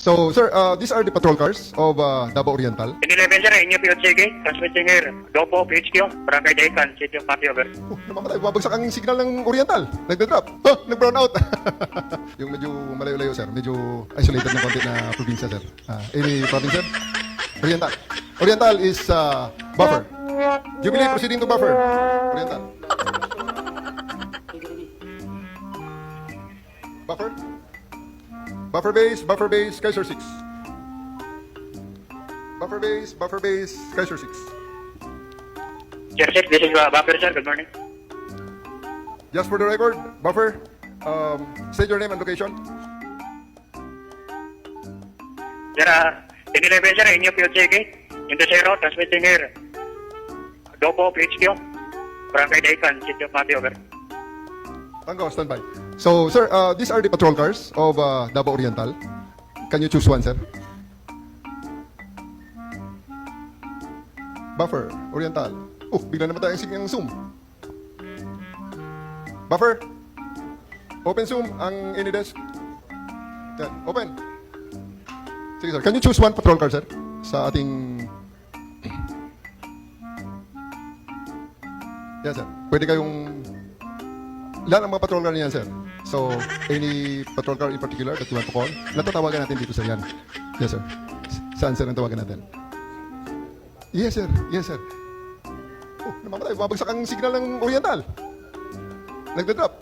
So, sir, uh, these are the patrol cars of uh, Davao Oriental. Inilevel sir, inyo POCG, transmitting here. Dopo, PHQ, Barangay Daikan, City of Patio, over. Oh, namamatay. Bumabagsak ang signal ng Oriental. Nagda-drop. Oh, nag-brown out. yung medyo malayo-layo, sir. Medyo isolated na konti na probinsya, sir. Uh, any province, sir? Oriental. Oriental is uh, buffer. Jubilee proceeding to buffer. Oriental. Buffer. Buffer base, buffer base, Kaiser 6. Buffer base, buffer base, Kaiser 6. Sir, sir, this is uh, Buffer, sir. Good morning. Just for the record, buffer, um, state your name and location. Sir, uh, inilevel sir, inyo POCG, into zero, transmitting here. Dopo, PHQ, Barangay Daikan, City of Patio, over. Tango, standby. So, sir, uh, these are the patrol cars of uh, Davao Oriental. Can you choose one, sir? Buffer, Oriental. Oh, bigla naman tayo ang zoom. Buffer. Open zoom ang Anydesk. Yan, open. Sige, sir. Can you choose one patrol car, sir? Sa ating... Yan, sir. Pwede kayong lahat ng mga patrol car niyan, sir. So, any patrol car in particular that you want to call, natatawagan natin dito, sir, yan. Yes, sir. Saan, sir, ang tawagan natin? Yes, sir. Yes, sir. Oh, namamatay. Bumabagsak ang signal ng Oriental. Nagda-drop.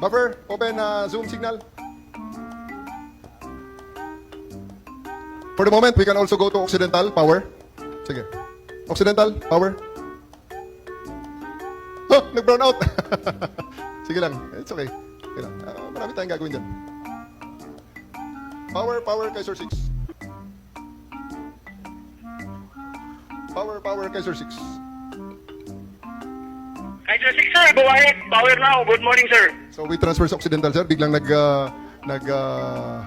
Buffer, open uh, zoom signal. For the moment, we can also go to Occidental, power. Sige. Occidental, power. Oh, nag-brown out. Sige lang. It's okay. Okay lang. Ah, marami tayong gagawin dyan. Power, power, Kaiser 6. Power, power, Kaiser 6. Hi, sir, six, sir. Go ahead. Power now. Good morning, sir. So we transfer sa Occidental, sir. Biglang nag... ah, nag... ah,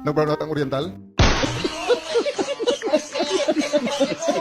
nag-brown out ang Oriental.